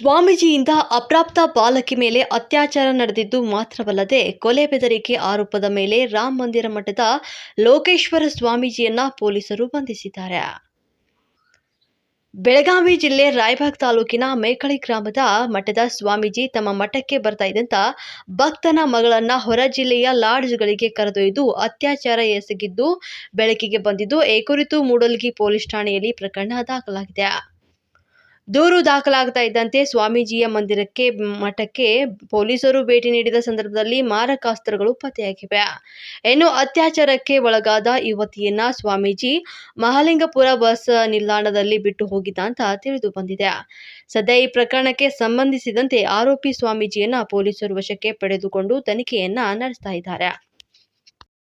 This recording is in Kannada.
ಸ್ವಾಮೀಜಿಯಿಂದ ಅಪ್ರಾಪ್ತ ಬಾಲಕಿ ಮೇಲೆ ಅತ್ಯಾಚಾರ ನಡೆದಿದ್ದು ಮಾತ್ರವಲ್ಲದೆ ಕೊಲೆ ಬೆದರಿಕೆ ಆರೋಪದ ಮೇಲೆ ರಾಮ ಮಂದಿರ ಮಠದ ಲೋಕೇಶ್ವರ ಸ್ವಾಮೀಜಿಯನ್ನ ಪೊಲೀಸರು ಬಂಧಿಸಿದ್ದಾರೆ. ಬೆಳಗಾವಿ ಜಿಲ್ಲೆ ರಾಯಬಾಗ್ ತಾಲೂಕಿನ ಮೇಕಳಿ ಗ್ರಾಮದ ಮಠದ ಸ್ವಾಮೀಜಿ ತಮ್ಮ ಮಠಕ್ಕೆ ಬರ್ತಾ ಇದ್ದಂತ ಭಕ್ತನ ಮಗಳನ್ನ ಹೊರ ಜಿಲ್ಲೆಯ ಲಾಡ್ಜ್ಗಳಿಗೆ ಕರೆದೊಯ್ದು ಅತ್ಯಾಚಾರ ಎಸಗಿದ್ದು ಬೆಳಕಿಗೆ ಬಂದಿದ್ದು, ಈ ಕುರಿತು ಮೂಡಲಗಿ ಪೊಲೀಸ್ ಠಾಣೆಯಲ್ಲಿ ಪ್ರಕರಣ ದಾಖಲಾಗಿದೆ. ದೂರು ದಾಖಲಾಗ್ತಾ ಇದ್ದಂತೆ ಸ್ವಾಮೀಜಿಯ ಮಂದಿರಕ್ಕೆ, ಮಠಕ್ಕೆ ಪೊಲೀಸರು ಭೇಟಿ ನೀಡಿದ ಸಂದರ್ಭದಲ್ಲಿ ಮಾರಕಾಸ್ತ್ರಗಳು ಪತ್ತೆಯಾಗಿವೆ. ಇನ್ನು ಅತ್ಯಾಚಾರಕ್ಕೆ ಒಳಗಾದ ಯುವತಿಯನ್ನ ಸ್ವಾಮೀಜಿ ಮಹಾಲಿಂಗಪುರ ಬಸ್ ನಿಲ್ದಾಣದಲ್ಲಿ ಬಿಟ್ಟು ಹೋಗಿದ್ದ ಅಂತ ತಿಳಿದು ಬಂದಿದೆ. ಸದ್ಯ ಈ ಪ್ರಕರಣಕ್ಕೆ ಸಂಬಂಧಿಸಿದಂತೆ ಆರೋಪಿ ಸ್ವಾಮೀಜಿಯನ್ನ ಪೊಲೀಸರು ವಶಕ್ಕೆ ಪಡೆದುಕೊಂಡು ತನಿಖೆಯನ್ನ ನಡೆಸ್ತಾ ಇದ್ದಾರೆ.